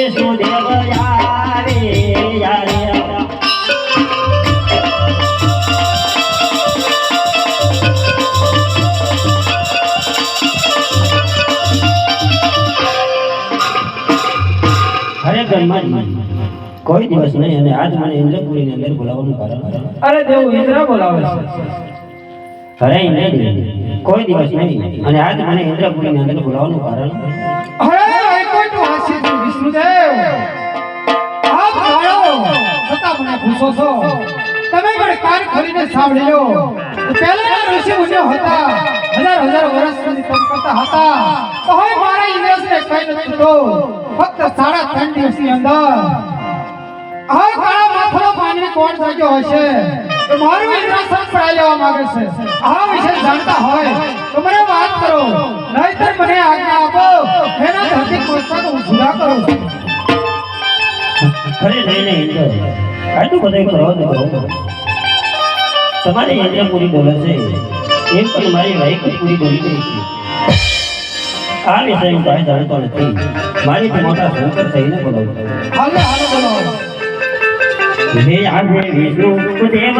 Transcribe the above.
વિષ્ણુદેવ યારે યારે કોઈ દિવસ નહીં અને આજ મને ઇન્દ્રપુરી ની અંદર બોલાવવાનું કારણ અરે દેવ ઇન્દ્ર બોલાવે છે. અરે નહીં કોઈ દિવસ નહીં અને આજ મને ઇન્દ્રપુરી ની અંદર બોલાવવાનું કારણ? પૂછો છો. તમે પણ કાન ખોલીને સાંભળી લો. પહેલાના ઋષિ મુનિઓ હતા. હજાર હજાર વર્ષ સુધી તપ કરતા હતા. તો હવે મારા ઇન્દ્રસને કઈ નથી થતું ફક્ત સાડા ત્રણ દિવસની અંદર. હવે કાળા માથાનો માનવી કોણ જાગ્યો હશે? તો મારું ઇન્દ્રસન પડાવી લેવા માંગે છે. આ વિશે જાણતા હોય તો મને વાત નહીં નહીં ઇન્દ્ર આટલું બધું કરો જ કરો તમારી પૂરી બોલે છે. એમ પણ મારી વૈકુંઠપુરી બોલી ગઈ છે. આ વિષય હું કાંઈ જાણતો નથી. મારી મોટા શંકર થઈને બોલાવું હાલે હાલે બોલો. હે આજે વિષ્ણુ દેવ